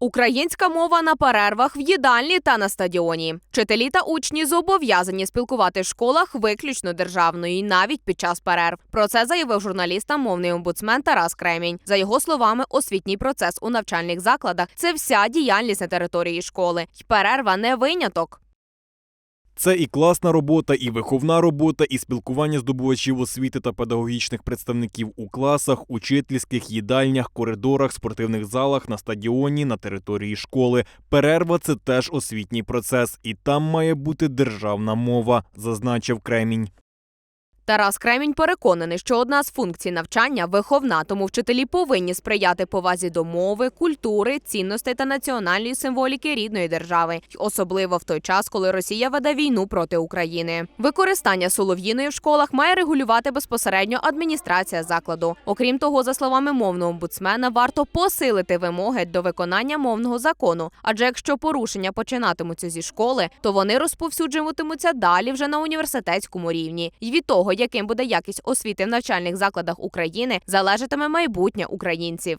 Українська мова на перервах в їдальні та на стадіоні. Вчителі та учні зобов'язані спілкувати в школах виключно державною, навіть під час перерв. Про це заявив журналістам мовний омбудсмен Тарас Кремінь. За його словами, освітній процес у навчальних закладах це вся діяльність на території школи. й перерва не виняток. Це і класна робота, і виховна робота, і спілкування здобувачів освіти та педагогічних представників у класах, учительських їдальнях, коридорах, спортивних залах, на стадіоні, на території школи. Перерва це теж освітній процес, і там має бути державна мова, зазначив Кремінь. Тарас Кремінь переконаний, що одна з функцій навчання виховна, тому вчителі повинні сприяти повазі до мови, культури, цінностей та національної символіки рідної держави, особливо в той час, коли Росія веде війну проти України. Використання солов'їної в школах має регулювати безпосередньо адміністрація закладу. Окрім того, за словами мовного омбудсмена, варто посилити вимоги до виконання мовного закону. Адже якщо порушення починатимуться зі школи, то вони розповсюджуватимуться далі вже на університетському рівні. І від того, яким буде якість освіти в навчальних закладах України, залежатиме майбутнє українців.